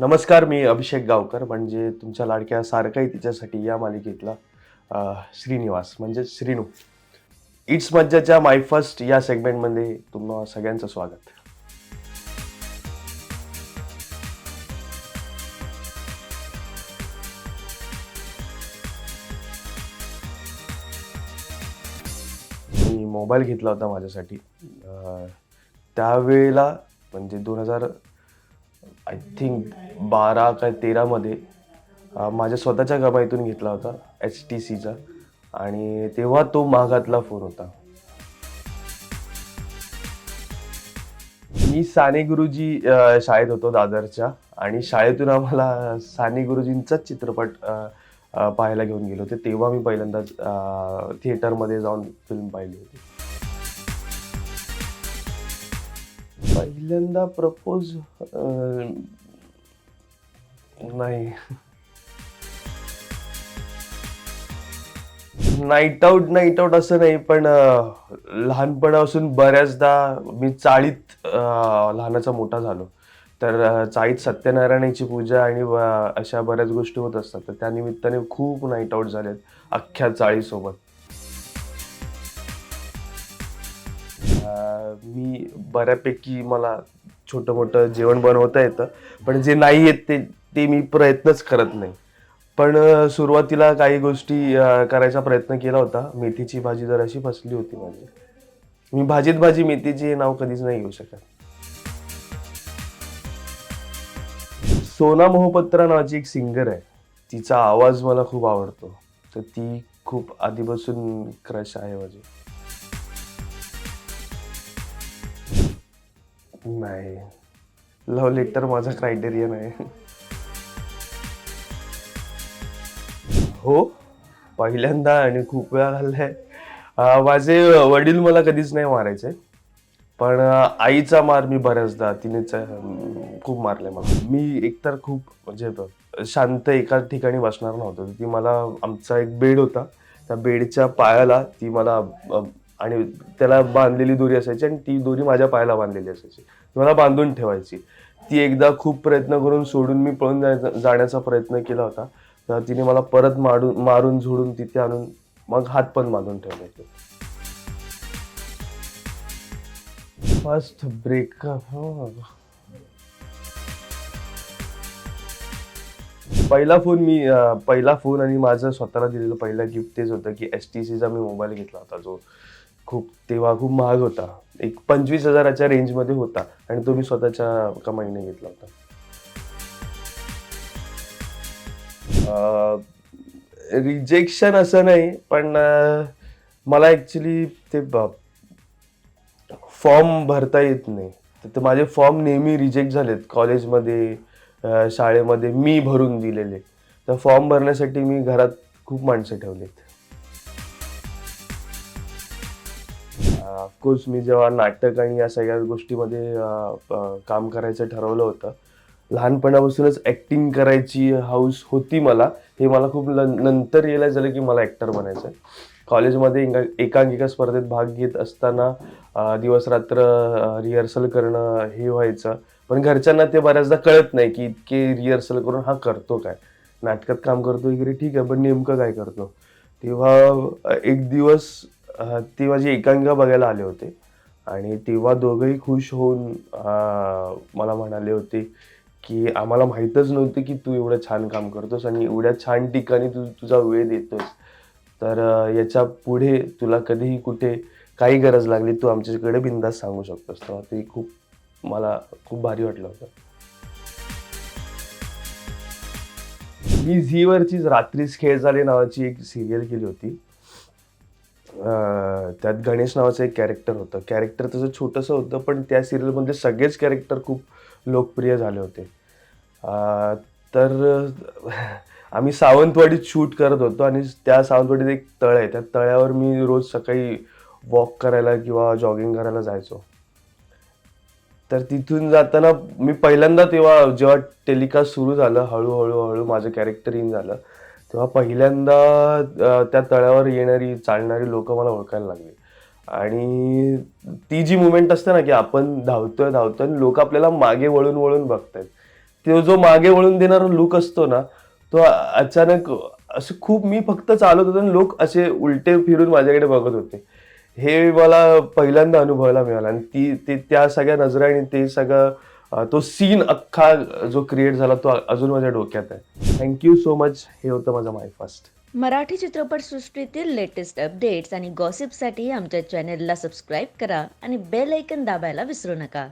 नमस्कार मी अभिषेक गावकर. म्हणजे तुमच्या लाडक्या सारखाही तिच्यासाठी या मालिकेतला श्रीनिवास म्हणजे श्रीनू. इट्स मज्जाच्या माय फर्स्ट या सेगमेंटमध्ये तुम्हा सगळ्यांचं स्वागत. मी मोबाईल घेतला होता माझ्यासाठी. त्यावेळेला म्हणजे दोन हजार आय थिंक बारा काय तेरामध्ये माझ्या स्वतःच्या कमाईतून घेतला होता एच टी सीचा आणि तेव्हा तो महागातला फोन होता. मी साने गुरुजी शाळेत होतो दादरच्या आणि शाळेतून आम्हाला साने गुरुजींचाच चित्रपट पाहायला घेऊन गेले होते. तेव्हा मी पहिल्यांदाच थिएटरमध्ये जाऊन फिल्म पाहिली होती. पहिल्यांदा प्रपोज नाही. नाईट आऊट नाईट आऊट असं नाही पण लहानपणापासून बऱ्याचदा मी चाळीत लहानाचा मोठा झालो. तर चाळीत सत्यनारायणाची पूजा आणि अशा बऱ्याच गोष्टी होत असतात. तर त्या निमित्ताने खूप नाईट आऊट झालेत अख्ख्या चाळीसोबत. मी बऱ्यापैकी मला छोटं मोठं जेवण बनवता येतं पण जे नाही येत ते ते मी प्रयत्नच करत नाही. पण सुरुवातीला काही गोष्टी करायचा प्रयत्न केला होता. मेथीची भाजी जर अशी फसली होती माझी. मी भाजीत भाजी मेथीची हे नाव कधीच नाही घेऊ शकत. सोना मोहपत्रा नावाची एक सिंगर आहे. तिचा आवाज मला खूप आवडतो. तर ती खूप आधीपासून क्रश आहे माझी. नाही. लव्ह लेटर माझा क्रायटेरिया नाही हो पहिल्यांदा आणि खूप वेळा घाललाय माझे वडील मला कधीच नाही मारायचे पण आईचा मार मी बऱ्याचदा तिनेच खूप मारले मला. मी एकतर खूप म्हणजे शांत एका ठिकाणी बसणार नव्हतो. ती मला आमचा एक बेड होता. त्या बेडच्या पायाला ती मला आणि त्याला बांधलेली दोरी असायची आणि ती दोरी माझ्या पायाला बांधलेली असायची. मला बांधून ठेवायची. ती एकदा खूप प्रयत्न करून सोडून मी पळून जायचा- जाण्याचा प्रयत्न केला होता. तर तिने मला परत मारून मारून झोडून तिथे आणून मग हात पण बांधून ठेवले. फर्स्ट ब्रेकअप हो. पहिला फोन मी पहिला फोन आणि माझं स्वतःला दिलेलं पहिलं गिफ्ट तेच होतं की एस टी सीचा मी मोबाईल घेतला होता जो खूप तेव्हा खूप महाग होता. एक पंचवीस हजाराच्या रेंजमध्ये होता आणि तो मी स्वतःच्या कमाईने घेतला होता. रिजेक्शन असं नाही पण मला ॲक्च्युली ते फॉर्म भरता येत नाही. तर ते माझे फॉर्म नेहमी रिजेक्ट झालेत. कॉलेजमध्ये शाळेमध्ये मी भरून दिलेले. तर फॉर्म भरण्यासाठी मी घरात खूप माणसं ठेवलेत. ऑफकोर्स मी जेव्हा नाटक आणि या सगळ्या गोष्टीमध्ये काम करायचं ठरवलं होतं लहानपणापासूनच ॲक्टिंग करायची हाऊस होती मला. हे मला खूप ल नंतर रिअलाईज झालं की मला ॲक्टर बनायचं आहे कॉलेजमध्ये एका- एकांकिका स्पर्धेत भाग घेत असताना दिवसरात्र दिवस रात्र रिहर्सल करणं हे व्हायचं. पण घरच्यांना ते बऱ्याचदा कळत नाही की इतके रिहर्सल करून हा करतो काय? नाटकात काम करतो वगैरे ठीक आहे पण नेमकं काय करतो? तेव्हा एक दिवस ती माझी एकांकिका बघायला आले होते. आणि तेव्हा दोघंही खुश होऊन मला म्हणाले होते की आम्हाला माहीतच नव्हतं की तू एवढं छान काम करतोस आणि एवढ्या छान ठिकाणी तू तुझा वेळ देतोस. तर याच्यापुढे तुला कधीही कुठे काही गरज लागली तू आमच्याकडे बिंदास सांगू शकतोस. तेव्हा ते खूप मला खूप भारी वाटलं होतं. मी झीवरचीच रात्रीच खेळ झाले नावाची एक सिरियल केली होती. त्यात गणेश नावाचं एक कॅरेक्टर होतं. कॅरेक्टर तसं छोटंसं होतं पण त्या सिरियलमध्ये सगळेच कॅरेक्टर खूप लोकप्रिय झाले होते. तर आम्ही सावंतवाडीत शूट करत होतो आणि त्या सावंतवाडीत एक तळ आहे. त्या तळ्यावर मी रोज सकाळी वॉक करायला किंवा जॉगिंग करायला जायचो. तर तिथून जाताना मी पहिल्यांदा तेव्हा जेव्हा टेलिकास्ट सुरू झालं हळूहळू हळू माझं कॅरेक्टर इन झालं तेव्हा पहिल्यांदा त्या तळ्यावर येणारी चालणारी लोक मला ओळखायला लागली. आणि ती जी मुवमेंट असते ना की आपण धावतोय धावतोय आणि लोक आपल्याला मागे वळून वळून बघतायत. तो जो मागे वळून देणारा लुक असतो ना तो अचानक असं खूप मी फक्त चालत होतो आणि लोक असे उलटे फिरून माझ्याकडे बघत होते. हे मला पहिल्यांदा अनुभवायला मिळाला. आणि ती ते त्या सगळ्या नजरा आणि ते सगळं तो सीन अख्खा जो क्रिएट झाला तो अजून माझ्या डोक्यात आहे. थँक्यू सो मच हे होतं माझं माय फर्स्ट मराठी चित्रपटसृष्टीतील लेटेस्ट अपडेट्स आणि गॉसिपसाठी आमच्या चॅनेलला सबस्क्राईब करा आणि बेल ऐकन दाबायला विसरू नका.